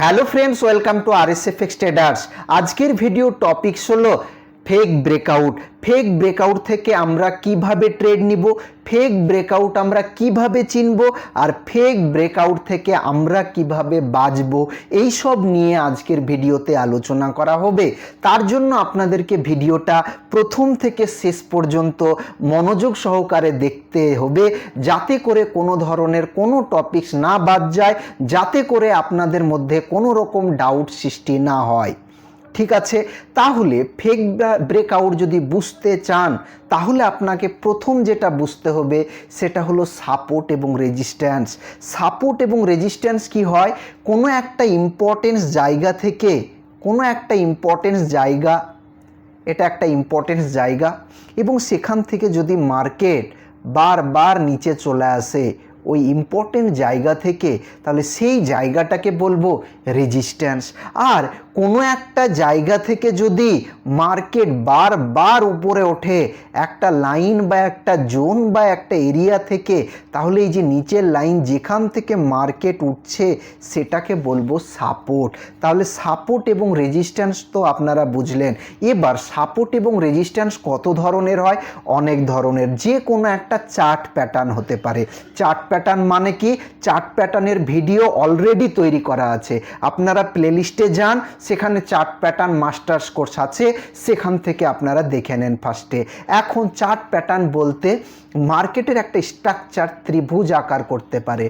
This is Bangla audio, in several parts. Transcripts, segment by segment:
Hello friends welcome to R S F X traders আজকের ভিডিও টপিকস হলো ফেক ব্রেকআউট ফেক ব্রেকআউট থেকে আমরা কীভাবে ট্রেড নিব? ফেক ব্রেকআউট আমরা কীভাবে চিনব? আর ফেক ব্রেকআউট থেকে আমরা কীভাবে বাঁচব? এই সব নিয়ে আজকের ভিডিওতে আলোচনা করা হবে। তার জন্য আপনাদেরকে ভিডিওটা প্রথম থেকে শেষ পর্যন্ত মনোযোগ সহকারে দেখতে হবে। যাতে করে কোনো ধরনের কোনো টপিকস না বাদ যায়, যাতে করে আপনাদের মধ্যে কোনো রকম ডাউট সৃষ্টি না হয়। ঠিক আছে, তাহলে ফেক ব্রেকআউট যদি বুঝতে চান, তাহলে আপনাকে প্রথম যেটা বুঝতে হবে সেটা হলো সাপোর্ট এবং রেজিস্ট্যান্স সাপোর্ট এবং রেজিস্ট্যান্স কি হয়? কোনো একটা ইম্পর্টেন্স জায়গা থেকে, কোনো একটা ইম্পর্টেন্স জায়গা, এটা একটা ইম্পর্টেন্স জায়গা এবং সেখান থেকে যদি মার্কেট বারবার নিচে চলে আসে ওই ইম্পর্টেন্ট জায়গা থেকে, তাহলে সেই জায়গাটাকে বলব রেজিস্ট্যান্স আর কোনো একটা জায়গা থেকে যদি মার্কেট বারবার উপরে ওঠে, একটা লাইন বা একটা জোন বা একটা এরিয়া থেকে, তাহলে এই যে নিচের লাইন যেখান থেকে মার্কেট উঠছে, সেটাকে বলব সাপোর্ট তাহলে সাপোর্ট এবং রেজিস্ট্যান্স তো আপনারা বুঝলেন। এবার সাপোর্ট এবং রেজিস্ট্যান্স কত ধরনের হয়? অনেক ধরনের। যে কোনো একটা চার্ট প্যাটার্ন হতে পারে। চার্ট প্যাটার্ন মানে কি? চার্ট প্যাটার্নের ভিডিও অলরেডি তৈরি করা আছে। আপনারা প্লেলিস্টে যান, সেখানে চার্ট প্যাটার্ন মাস্টার্স কোর্স আছে, সেখান থেকে আপনারা দেখে নেন ফার্স্টে এখন চার্ট প্যাটার্ন বলতে মার্কেটের একটা স্ট্রাকচার ত্রিভুজ আকার করতে পারে।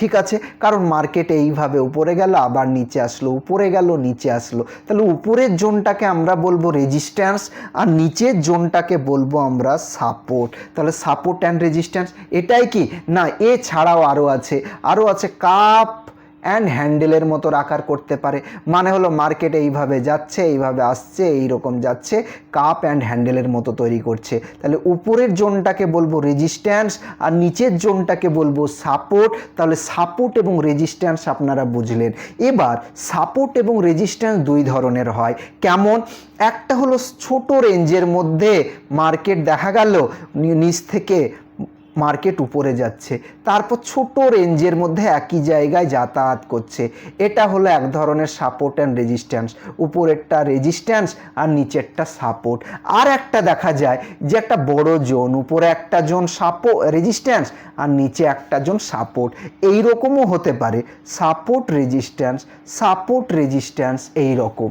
ঠিক আছে, কারণ মার্কেট এইভাবে উপরে গেল, আবার নিচে আসলো, উপরে গেল, নিচে আসলো। তাহলে উপরের জোনটাকে আমরা বলব রেজিস্ট্যান্স আর নিচের জোনটাকে বলব আমরা সাপোর্ট তাহলে সাপোর্ট অ্যান্ড রেজিস্ট্যান্স এটাই কি? না এছাড়াও আরও আছে। আরও আছে কাপ অ্যান্ড হ্যান্ডেলের মতো আকার করতে পারে। মানে হলো মার্কেটে এইভাবে যাচ্ছে, এইভাবে আসছে, এইরকম যাচ্ছে কাপ অ্যান্ড হ্যান্ডেলের মতো তৈরি করছে। তাহলে উপরের জোনটাকে বলব রেজিস্ট্যান্স আর নিচের জোনটাকে বলব সাপোর্ট তাহলে সাপোর্ট এবং রেজিস্ট্যান্স আপনারা বুঝলেন। এবার সাপোর্ট এবং রেজিস্ট্যান্স দুই ধরনের হয়। কেমন? একটা হলো ছোট রেঞ্জের মধ্যে মার্কেট দেখা গেল নিচ থেকে মার্কেট উপরে যাচ্ছে। তারপর ছোট রেঞ্জের মধ্যে একই জায়গায় যাতায়াত করছে। এটা হলো এক ধরনের সাপোর্ট অ্যান্ড রেজিস্ট্যান্স উপরেরটা রেজিস্ট্যান্স আর নিচেরটা সাপোর্ট আর একটা দেখা যায় যে একটা বড় জোন উপরে একটা জোন সাপো রেজিস্ট্যান্স আর নিচে একটা জোন সাপোর্ট এই রকমও হতে পারে। সাপোর্ট রেজিস্ট্যান্স সাপোর্ট রেজিস্ট্যান্স এই রকম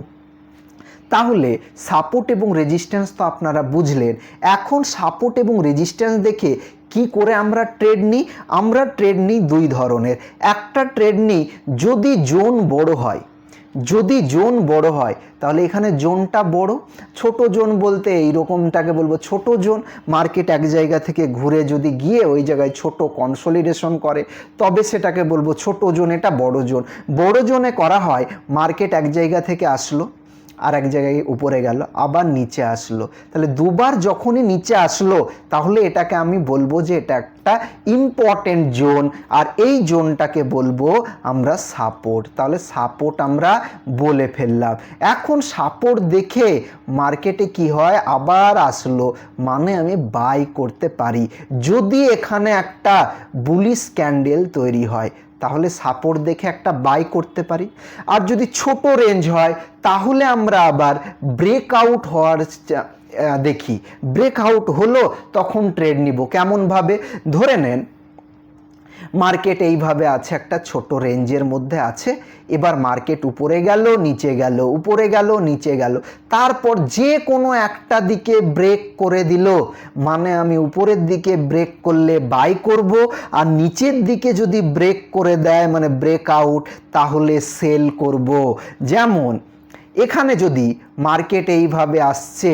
তাহলে সাপোর্ট এবং রেজিস্ট্যান্স তো আপনারা বুঝলেন। এখন সাপোর্ট এবং রেজিস্ট্যান্স দেখে কি করে আমরা ট্রেড নিই? আমরা ট্রেড নিই দুই ধরনের। একটা ট্রেড নিই যদি জোন বড় হয়। যদি জোন বড় হয়, তাহলে এখানে জোনটা বড়। ছোট জোন বলতে এই রকমটাকে বলব ছোট জোন মার্কেট এক জায়গা থেকে ঘুরে যদি গিয়ে ওই জায়গায় ছোট কনসলিডেশন করে, তবে সেটাকে বলব ছোট জোন এটা বড় জোন বড় জোনে করা হয় মার্কেট এক জায়গা থেকে আসলো। আর এক জায়গায় উপরে গেল, আবার নিচে আসলো। তাহলে দুবার যখনই নিচে আসলো, তাহলে এটাকে আমি বলব যে এটা একটা ইম্পর্টেন্ট জোন আর এই জোনটাকে বলব আমরা সাপোর্ট তাহলে সাপোর্ট আমরা বলে ফেললাম। এখন সাপোর্ট দেখে মার্কেটে কি হয়? আবার আসলো মানে আমি বাই করতে পারি। যদি এখানে একটা বুলিশ ক্যান্ডেল তৈরি হয় তাহলে সাপোর্ট দেখে একটা বাই করতে পারি। আর যদি ছোট রেঞ্জ হয়, তাহলে আমরা আবার ব্রেকআউট হওয়ার দেখি। ব্রেকআউট হলো তখন ট্রেড নিব। কেমনভাবে? ধরে নেন মার্কেট এইভাবে আছে, একটা ছোট রেঞ্জের মধ্যে আছে। এবার মার্কেট উপরে গেল, নিচে গেল, উপরে গেল, নিচে গেল। তারপর যে কোনো একটা দিকে ব্রেক করে দিল। মানে আমি উপরের দিকে ব্রেক করলে বাই করব, আর নিচের দিকে যদি ব্রেক করে দেয় মানে ব্রেক আউট তাহলে সেল করব। যেমন, এখানে যদি মার্কেট এইভাবে আসছে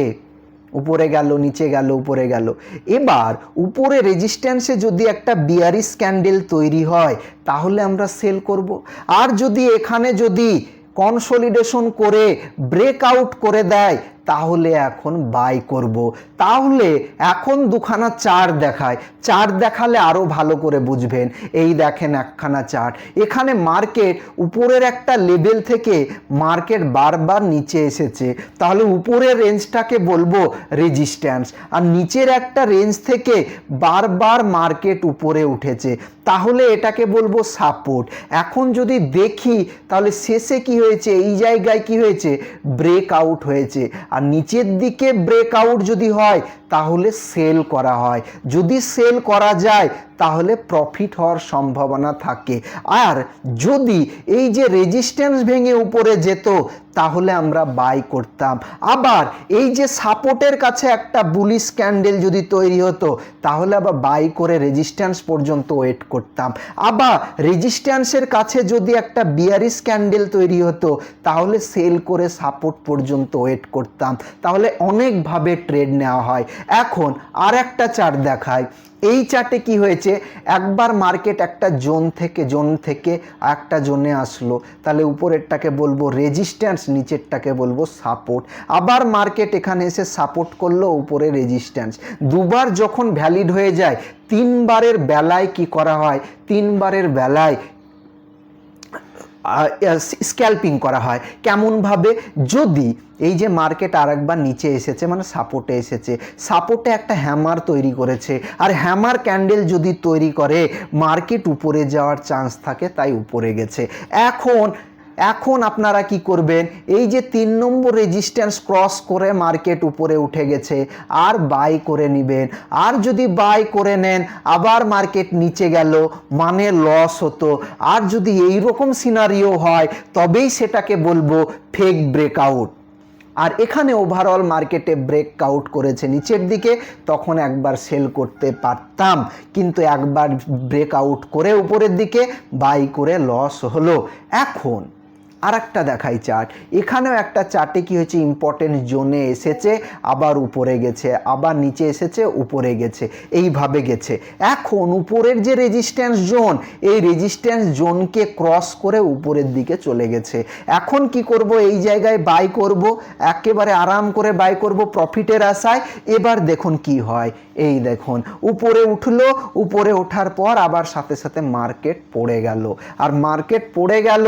উপরে গেল, নিচে গেল, উপরে গেল। এবার উপরে রেজিস্ট্যান্সে যদি একটা বিয়ারিস ক্যান্ডেল তৈরি হয়, তাহলে আমরা সেল করব। আর যদি এখানে যদি কনসলিডেশন করে ব্রেকআউট করে দেয় তাহলে এখন বাই করব। তাহলে এখন দুখানা চার দেখায়। চার দেখালে আরও ভালো করে বুঝবেন। এই দেখেন একখানা চার্ট এখানে মার্কেট উপরের একটা লেভেল থেকে মার্কেট বারবার নিচে এসেছে। তাহলে উপরের রেঞ্জটাকে বলব রেজিস্ট্যান্স আর নিচের একটা রেঞ্জ থেকে বারবার মার্কেট উপরে উঠেছে। তাহলে এটাকে বলব সাপোর্ট এখন যদি দেখি, তাহলে শেষে কি হয়েছে? এই জায়গায় কি হয়েছে? ব্রেক আউট হয়েছে। আর নিচের দিকে ব্রেকআউট যদি হয় তাহলে সেল করা হয়। যদি সেল করা যায়, তাহলে প্রফিট হওয়ার সম্ভাবনা থাকে। আর যদি এই যে রেজিস্ট্যান্স ভেঙে উপরে যেত, তাহলে আমরা বাই করতাম। আবার এই যে সাপোর্টের কাছে একটা বুলিশ ক্যান্ডেল যদি তৈরি হতো, তাহলে আবার বাই করে রেজিস্ট্যান্স পর্যন্ত ওয়েট করতাম। আবার রেজিস্ট্যান্সের কাছে যদি একটা বিয়ারিস ক্যান্ডেল তৈরি হতো, তাহলে সেল করে সাপোর্ট পর্যন্ত ওয়েট করতাম। তাহলে অনেকভাবে ট্রেড নেওয়া হয়। এখন আর একটা চার্ট দেখায় এই চার্টে কি হয়েছে? একবার মার্কেট একটা জোন থেকে জোন থেকে একটা জোনে আসলো। তাহলে উপরেরটাকে বলব রেজিস্ট্যান্স নিচেরটাকে বলব সাপোর্ট আবার মার্কেট এখানে এসে সাপোর্ট করল, উপরে রেজিস্ট্যান্স দুবার যখন ভ্যালিড হয়ে যায়, তিনবারের বেলায় কি করা হয়? তিনবারের বেলায় স্ক্যাল্পিং করা হয়। কেমনভাবে? যদি এই যে মার্কেট আরেকবার নিচে এসেছে মানে সাপোর্টে এসেছে সাপোর্টে একটা হ্যামার তৈরি করেছে, আর হ্যামার ক্যান্ডেল যদি তৈরি করে মার্কেট উপরে যাওয়ার চান্স থাকে, তাই উপরে গেছে। এখন এখন আপনারা কি করবেন? এই যে তিন নম্বর রেজিস্ট্যান্স ক্রস করে মার্কেট উপরে উঠে গেছে, আর বাই করে নেবেন। আর যদি বাই করে নেন, আবার মার্কেট নিচে গেল মানে লস হতো। আর যদি এই রকম সিনারিও হয়, তবেই সেটাকে বলব ফেক ব্রেকআউট আর এখানে ওভারঅল মার্কেটে ব্রেক আউট করেছে নিচের দিকে, তখন একবার সেল করতে পারতাম। কিন্তু একবার ব্রেক আউট করে উপরের দিকে বাই করে লস হলো। এখন আর একটা দেখাই চার্ট এখানেও একটা চার্টে কি হয়েছে? ইম্পর্টেন্ট জোনে এসেছে, আবার উপরে গেছে, আবার নিচে এসেছে, উপরে গেছে, এইভাবে গেছে। এখন উপরের যে রেজিস্ট্যান্স জোন এই রেজিস্ট্যান্স জোনকে ক্রস করে উপরের দিকে চলে গেছে। এখন কি করব? এই জায়গায় বাই করব, একেবারে আরাম করে বাই করব প্রফিটের আশায়। এবার দেখুন কি হয়। এই দেখুন, উপরে উঠল, উপরে ওঠার পর আবার সাথে সাথে মার্কেট পড়ে গেল। আর মার্কেট পড়ে গেল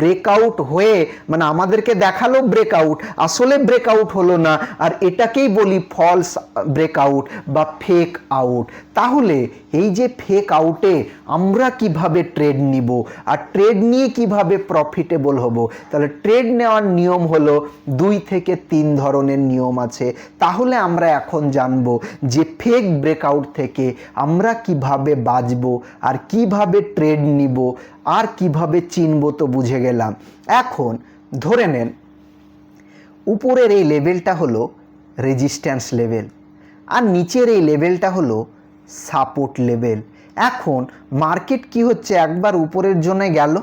ব্রেকআউট হয়ে মানে আমাদেরকে দেখাল ব্রেকআউট আসলে ব্রেকআউট হলো না, আর এটাকেই বলি ফলস ব্রেকআউট বা ফেক আউট তাহলে এই যে ফেক আউটে আমরা কীভাবে ট্রেড নিব, আর ট্রেড নিয়ে কীভাবে প্রফিটেবল হব, তাহলে ট্রেড নেওয়ার নিয়ম হলো দুই থেকে তিন ধরনের নিয়ম আছে। তাহলে আমরা এখন জানব যে ফেক ব্রেকআউট থেকে আমরা কীভাবে বাঁচব, আর কীভাবে ট্রেড নিব আর কীভাবে চিনব তো বুঝে গেলাম। এখন ধরে নেন, উপরের এই লেভেলটা হলো রেজিস্ট্যান্স লেভেল আর নিচের এই লেভেলটা হলো সাপোর্ট লেভেল এখন মার্কেট কি হচ্ছে? একবার উপরের জন্য গেল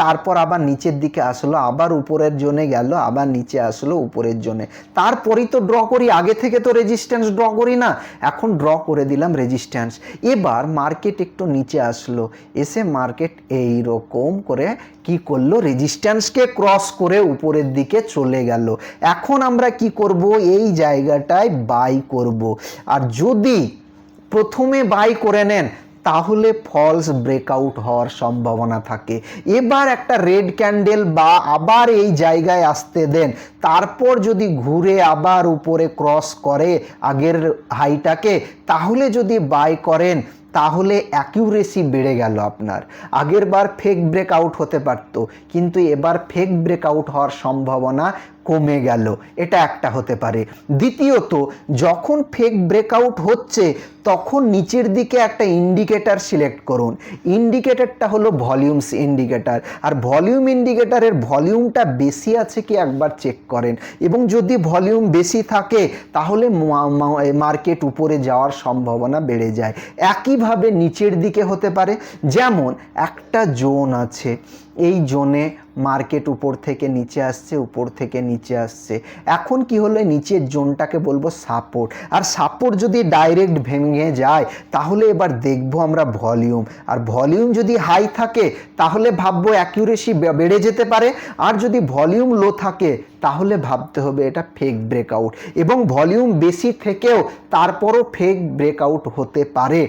তারপর আবার নিচের দিকে আসলো, আবার উপরের জোনে গেল, আবার নিচে আসলো উপরের জোনে। তারপরেই তো ড্র করি, আগে থেকে তো রেজিস্ট্যান্স ড্র করি না, এখন ড্র করে দিলাম রেজিস্ট্যান্স এবার মার্কেট একটু নিচে আসলো, এসে মার্কেট এই রকম করে কি করল রেজিস্ট্যান্সকে ক্রস করে উপরের দিকে চলে গেল। এখন আমরা কি করব, এই জায়গাটায় বাই করব। আর যদি প্রথমে বাই করে নেন তাহলে ফলস ব্রেকআউট হওয়ার সম্ভাবনা থাকে। এবার একটা রেড ক্যান্ডেল বা আবার এই জায়গায় আসতে দেন, তারপর যদি ঘুরে আবার উপরে ক্রস করে আগের হাইটাকে তাহলে যদি বাই করেন, তাহলে অ্যাকিউরেসি বেড়ে গেল আপনার। আগের বার ফেক ব্রেকআউট হতে পারত, কিন্তু এবার ফেক ব্রেকআউট হওয়ার সম্ভাবনা কমে গেল। এটা একটা হতে পারে। দ্বিতীয়ত, যখন ফেক ব্রেকআউট হচ্ছে, তখন নিচের দিকে একটা ইন্ডিকেটার সিলেক্ট করুন। ইন্ডিকেটারটা হলো ভলিউমস ইন্ডিকেটার আর ভলিউম ইন্ডিকেটারের ভলিউমটা বেশি আছে কি একবার চেক করেন। এবং যদি ভলিউম বেশি থাকে, তাহলে মার্কেট উপরে যাওয়ার সম্ভাবনা বেড়ে যায়। একইভাবে নিচের দিকে হতে পারে। যেমন, একটা জোন আছে। এই জোনে মার্কেট উপর থেকে নিচে আসছে, উপর থেকে নিচে আসছে। এখন কি হলো? নিচের জোনটাকে বলব সাপোর্ট আর সাপোর্ট যদি ডাইরেক্ট ভেঙে যায়, তাহলে এবার দেখব আমরা ভলিউম আর ভলিউম যদি হাই থাকে, তাহলে ভাববো অ্যাকিউরেসি বেড়ে যেতে পারে। আর যদি ভলিউম লো থাকে, তাহলে ভাবতে হবে এটা ফেক ব্রেকআউট এবং ভলিউম বেশি থেকেও তারপরও ফেক ব্রেকআউট হতে পারে।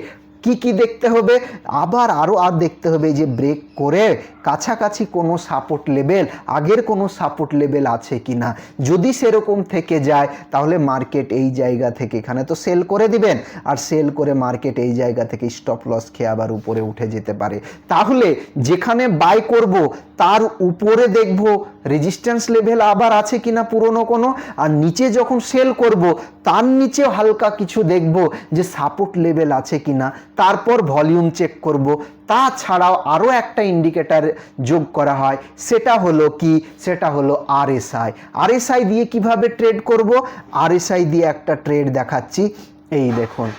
কি কি দেখতে হবে? আবার আরও আর দেখতে হবে যে ব্রেক করে কাছাকাছি কোনো সাপোর্ট লেভেল আগের কোনো সাপোর্ট লেভেল আছে কি না যদি সেরকম থেকে যায়, তাহলে মার্কেট এই জায়গা থেকে এখানে তো সেল করে দিবেন। আর সেল করে মার্কেট এই জায়গা থেকে স্টপ লস খেয়ে আবার উপরে উঠে যেতে পারে। তাহলে যেখানে বাই করব, তার উপরে দেখব রেজিস্ট্যান্স লেভেল আবার আছে কিনা পুরনো কোনো? আর নিচে যখন সেল করব, তার নিচে হালকা কিছু দেখব যে সাপোর্ট লেভেল আছে কিনা। তারপর ভলিউম চেক করব। তাছাড়াও আরও একটা ইন্ডিকেটার যোগ করা হয়, সেটা হলো কি? সেটা হলো আরএসআই আরএসআই দিয়ে কীভাবে ট্রেড করব? আরএসআই দিয়ে একটা ট্রেড দেখাচ্ছি। এই দেখুন,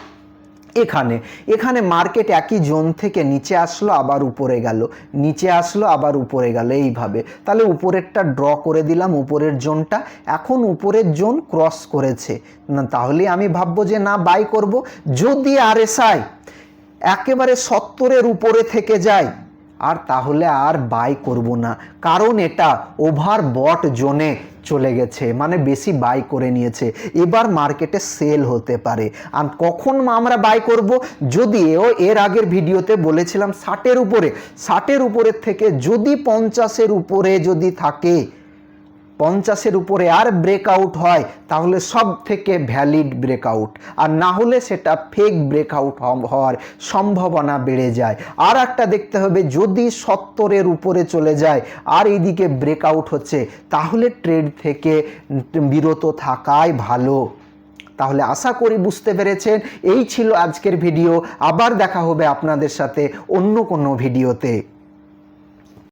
এখানে এখানে মার্কেট একই জোন থেকে নিচে আসলো, আবার উপরে গেল। নিচে আসলো, আবার উপরে গেল, এইভাবে। তাহলে উপরেরটা ড্র করে দিলাম, উপরের জোনটা এখন উপরের জোন ক্রস করেছে। না, তাহলে আমি ভাববো যে না বাই করব। যদি আরএসআই একেবারে সত্তরের উপরে থেকে যায়। আর তাহলে আর বাই করব না। কারণ এটা ওভার বট জোনে চলে গেছে মানে বেশি বাই করে নিয়েছে। এবার মার্কেটে সেল হতে পারে। আর কখন আমরা বাই করব? যদিও এর আগের ভিডিওতে বলেছিলাম ষাটের উপরে, ষাটের উপরের থেকে যদি পঞ্চাশের উপরে যদি থাকে পঞ্চাশের উপরে আর ব্রেকআউট হয়, তাহলে সব থেকে ভ্যালিড ব্রেকআউট আর না হলে সেটা ফেক ব্রেকআউট হওয়ার সম্ভাবনা বেড়ে যায়। আর একটা দেখতে হবে, যদি সত্তরের উপরে চলে যায়, আর এইদিকে ব্রেকআউট হচ্ছে, তাহলে ট্রেড থেকে বিরত থাকাই ভালো। তাহলে আশা করি বুঝতে পেরেছেন, এই ছিল আজকের ভিডিও আবার দেখা হবে আপনাদের সাথে অন্য কোনো ভিডিওতে